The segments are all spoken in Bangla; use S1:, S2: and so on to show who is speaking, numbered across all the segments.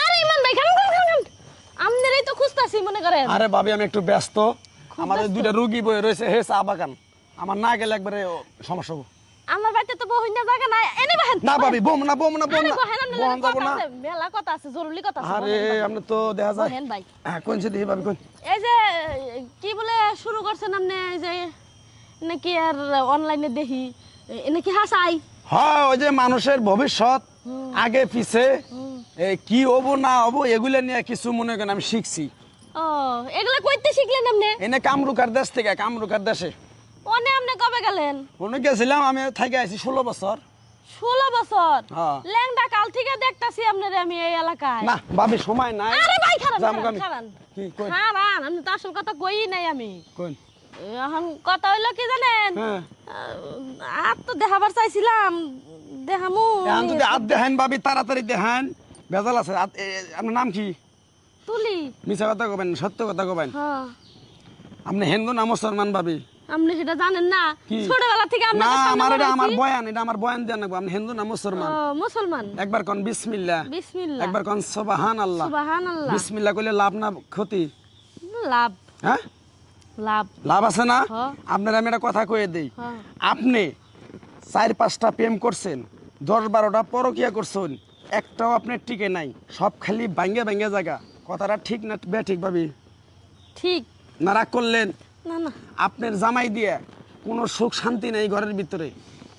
S1: আরে ইমান ভাই খান খান খান খান আমনেরই তো খুঁজতাছি মনে করেন।
S2: আরে ভাবি আমি একটু ব্যস্ত।
S1: ব্যস্ত?
S2: দুইটা রুগী বয়ে রয়েছে হে চা বাগান। আমার না গেলে একবারে সমস্যা হব।
S1: আমার বাড়িতে তো বহুইনা জায়গা নাই এনে বাহেন।
S2: না ভাবি বোম না বোম না বোম না।
S1: বহেন আমনে
S2: না।
S1: মেলা কথা আছে জরুরি কথা আছে
S2: আরে আপনি তো দেখা যায়।
S1: বহেন ভাই।
S2: হ্যাঁ কোন সে ভাবি কোন
S1: এই যে কি বলে শুরু করছেন আপনি এই যে নাকি আর অনলাইনে দেখি এ নাকি হাসাই?
S2: হ্যাঁ ওই যে মানুষের ভবিষ্যৎ। আগে পিছে এই কি হব না হব এগুলো নিয়ে কিছু মনে করেন আমি শিখছি
S1: ও এগুলা কইতে শিখলেন আপনি
S2: এনে কামরুকার দেশ থেকে কামরুকার দেশে
S1: অনে আপনি কবে গেলেন
S2: মনে গেছিলাম আমি থেকে আছি ষোলো বছর
S1: ষোলো বছর
S2: হ্যাঁ।
S1: ল্যাংডা কাল থেকে দেখতাছি আপনার আমি এই এলাকায়
S2: না ভাবি সময় নাই
S1: আরে ভাই। খারান
S2: কি কই
S1: খারান আমি তো আসল কথা কই নাই আমি
S2: কোন
S1: এখন কথা হইল কি জানেন
S2: হ্যাঁ
S1: আর তো দেখাবার চাইছিলাম দেখামু
S2: এখন যদি আদ দেখান ভাবি তাড়াতাড়ি দেখান বেজাল আছে। আদ- এ, এ, আপনার নাম কি?
S1: তুলি।
S2: মিছা কথা কবেন সত্য কথা কবেন। আপনি হিন্দু না মুসলমান ভাবি।
S1: আপনি সেটা জানেন না। ছোটবেলা থেকে
S2: না আমার এটা আমার বয়ান এটা আমার বয়ান দেন নাকবো আপনি হিন্দু না মুসলমান
S1: মুসলমান।
S2: একবার কোন বিসমিল্লাহ
S1: বিসমিল্লাহ
S2: একবার কোন সুবহান আল্লাহ
S1: সুবহানাল্লাহ।
S2: বিসমিল্লাহ কইলে লাভ না ক্ষতি?
S1: লাভ।
S2: হ্যাঁ?
S1: লাভ।
S2: লাভ আছে না?
S1: হ্যাঁ।
S2: আপনার আমি একটা কথা কয়ে দেই।
S1: হ্যাঁ।
S2: আপনি চার পাঁচটা প্রেম করছেন। দশ বারোটা পরকিয়া করছেন। একটাও আপনার টিকে নাই। সব খালি ভাঙ্গে ভাঙ্গে জায়গা। কথাটা ঠিক না বে ঠিক ভাবি?
S1: ঠিক।
S2: না রাগ করলেন?
S1: না না।
S2: আপনার জামাই দিয়ে কোনো সুখ শান্তি নেই ঘরের ভিতরে।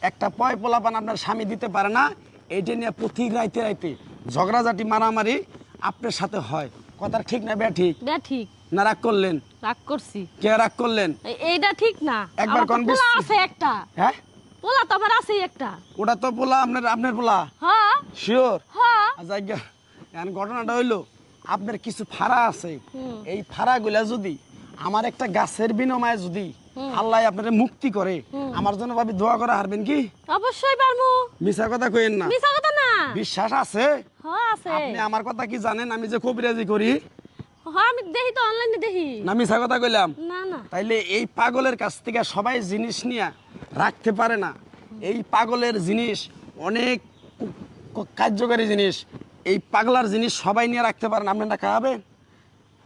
S2: একটা পয় পোলাপান আপনার স্বামী দিতে পারে না এইটা নিয়ে প্রতি রাইতে রাইতে ঝগড়াঝাটি মারামারি আপনার সাথে হয়। কথা ঠিক না বে ঠিক?
S1: এটা ঠিক।
S2: না রাগ করলেন?
S1: রাগ করছি।
S2: কে রাগ করলেন?
S1: এইটা ঠিক না।
S2: একবার কোন
S1: আছে একটা।
S2: হ্যাঁ?
S1: পোলা তো আমার আছে একটা।
S2: ওটা তো পোলা আপনার আপনার পোলা।
S1: হ্যাঁ।
S2: শিওর
S1: হ্যাঁ।
S2: জায়গা এখন ঘটনাটা হইল আপনার কিছু ফাড়া আছে। এই ফাড়াগুলা যদি আমার একটা গাছের বিনিময়ে যদি আল্লাহ আপনার মুক্তি করে আমার জন্য ভাবি দোয়া করা হারবেন কি?
S1: অবশ্যই পারমু।
S2: মিছা কথা কইেন না।
S1: মিছা কথা না।
S2: বিশ্বাস আছে?
S1: হ্যাঁ আছে।
S2: আপনি আমার কথা কি জানেন? আমি যে কবিরাজি করি।
S1: হ্যাঁ আমি দেখি তো অনলাইনে দেখি।
S2: না মিছা কথা কইলাম।
S1: না না।
S2: তাইলে এই পাগলের কাছ থেকে সবাই জিনিস নিয়ে রাখতে পারে না। এই পাগলের জিনিস অনেক কার্যকারী জিনিস এই পাগলার জিনিস সবাই নিয়ে রাখতে পারেন আপনারা খাওয়াবেন?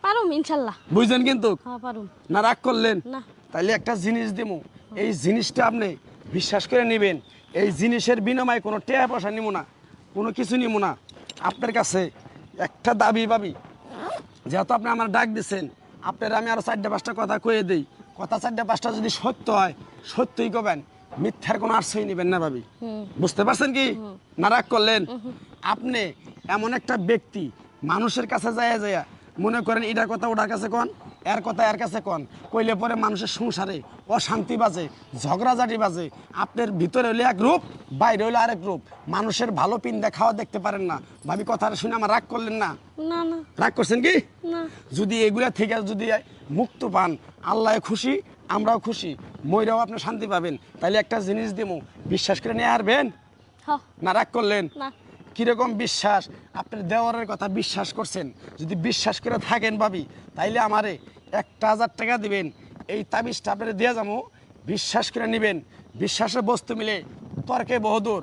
S1: পারুম ইনশাল্লাহ।
S2: বুঝছেন কিন্তু?
S1: হ্যাঁ পারুম।
S2: না রাগ করলেন?
S1: না।
S2: তাইলে একটা জিনিস দেবো এই জিনিসটা আপনি বিশ্বাস করে নেবেন। এই জিনিসের বিনিময়ে কোনো টেয়া পয়সা নিব না কোনো কিছু নিব না। আপনার কাছে একটা দাবি পাবি যেহেতু আপনি আমার ডাক দিচ্ছেন আপনার আমি আরও চারটে পাঁচটা কথা কয়ে দিই। কথা চারটা পাঁচটা যদি সত্য হয় সত্যই কবেন? মিথ্যার কোনো আশ্রয় নেবেন না ভাবি। বুঝতে পারছেন কি? না রাগ করলেন। আপনি এমন একটা ব্যক্তি মানুষের কাছে যায় যায় মনে করেন এটা কথা ওটার কাছে কন? এর কথা এর কাছে কন। কইলে পরে মানুষের সংসারে অশান্তি বাজে ঝগড়াঝাটি বাজে। আপনার ভিতরে হলে এক রূপ বাইরে হলে আরেক রূপ। মানুষের ভালো পিন্দা খাওয়া দেখতে পারেন না। ভাবি কথাটা শুনে আমার রাগ করলেন না? রাগ করছেন কি? যদি এগুলা থেকে যদি মুক্ত পান আল্লাহ খুশি আমরাও খুশি। ময়রাও আপনি শান্তি পাবেন। তাহলে একটা জিনিস দেবো বিশ্বাস করে নিয়ে হারবেন? না রাগ করলেন?
S1: না।
S2: কীরকম বিশ্বাস? আপনার দেওয়ারের কথা বিশ্বাস করছেন? যদি বিশ্বাস করে থাকেন ভাবি তাইলে আমারে একটা হাজার টাকা দিবেন। এই তাবিজটা আপনার দিয়ে যাব। বিশ্বাস করে নেবেন। বিশ্বাসের বস্তু মিলে তর্কে বহুদূর।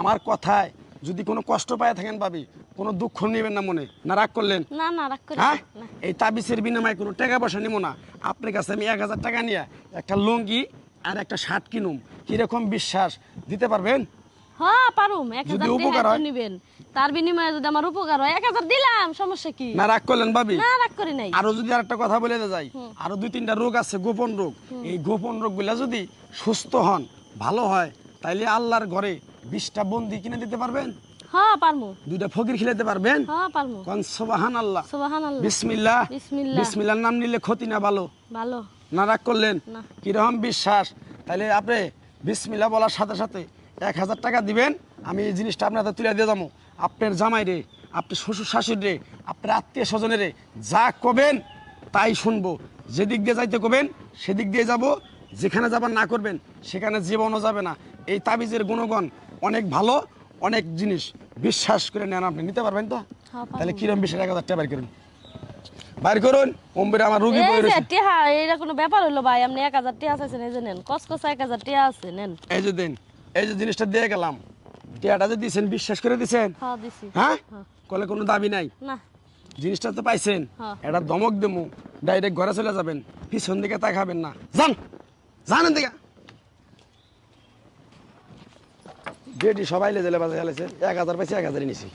S2: আমার কথায় যদি কোনো কষ্ট পায় থাকেন ভাবি কোনো দুঃখ নেবেন না মনে। না রাগ করলেন?
S1: না না রাগ করি
S2: হ্যাঁ? এই তাবিজের বিনিময়ে কোনো টাকা পয়সা নিব না। আপনার কাছে আমি এক হাজার টাকা নিয়ে একটা লুঙ্গি আর একটা শার্ট কিনুম। কীরকম বিশ্বাস? দিতে পারবেন?
S1: হ্যাঁ পারুম। এক হাজার
S2: উপকার
S1: টাকা? নিবেন। তার বিনিময়ে যদি আমার উপকার হয় এক হাজার দিলাম সমস্যা কি?
S2: না রাগ করলেন ভাবি।
S1: না রাগ করি নাই।
S2: আরও যদি আরেকটা কথা বলে যাই আরও দুই তিনটা রোগ আছে গোপন রোগ। এই গোপন রোগগুলা যদি সুস্থ হন ভালো হয় তাইলে আল্লাহর ঘরে বিশটা বন্দি কিনে দিতে পারবেন?
S1: হ্যাঁ পারমু।
S2: দুইটা ফকির খিলাতে পারবেন?
S1: হ্যাঁ পারমু।
S2: কন সোবাহান আল্লাহ
S1: সুবাহান আল্লাহ
S2: বিসমিল্লাহ।
S1: বিসমিল্লাহ।
S2: বিসমিল্লাহর নাম নিলে ক্ষতি না ভালো?
S1: ভালো।
S2: না রাগ করলেন। কীরকম বিশ্বাস? তাহলে আপনি বিসমিল্লাহ বলার সাথে সাথে এক হাজার টাকা দিবেন আমি এই জিনিসটা আপনার হাতে তুলে দিয়ে যাব। আপনার জামাই রে আপনি শ্বশুর শাশুড়ি রে আপনার আত্মীয় স্বজনের যা কবেন তাই শুনব। যেদিক দিয়ে যাইতে কবেন সেদিক দিয়ে যাব। যেখানে যাবার না করবেন সেখানে জীবনও যাবে না। এই তাবিজের গুণগণ অনেক ভালো অনেক জিনিস। বিশ্বাস করে নেন আপনি নিতে পারবেন তো?
S1: হ্যাঁ,
S2: তাহলে কিরম বিশ্বাস এক হাজার টাকা বের করুন। বাইর করুন ওম্বের আমার রুগী
S1: যে
S2: রয়েছে।
S1: টিহা এটা কোনো ব্যাপার হইল ভাই? আপনি এক হাজার টিহা চাইছেন এই যে নেন। কসকস এক হাজার টিহা আছে নেন।
S2: এই যে দিন এই যে জিনিসটা দিয়ে গেলাম। টিয়াটা যে দিছেন বিশ্বাস করে দিছেন?
S1: হ্যাঁ দিছি।
S2: হ্যাঁ?
S1: হ্যাঁ।
S2: কলে কোনো দাবি নাই?
S1: না।
S2: জিনিসটা তো পাইছেন।
S1: হ্যাঁ।
S2: এটা দমক দেমু ডাইরেক্ট ঘরে চলে যাবেন। পিছন দিকে তাকাবেন না। যান! জানেন দিকে বেটি সবাই লেজেলে বাজে খেলেছে। এক হাজার পাইছে এক হাজারই নিছি।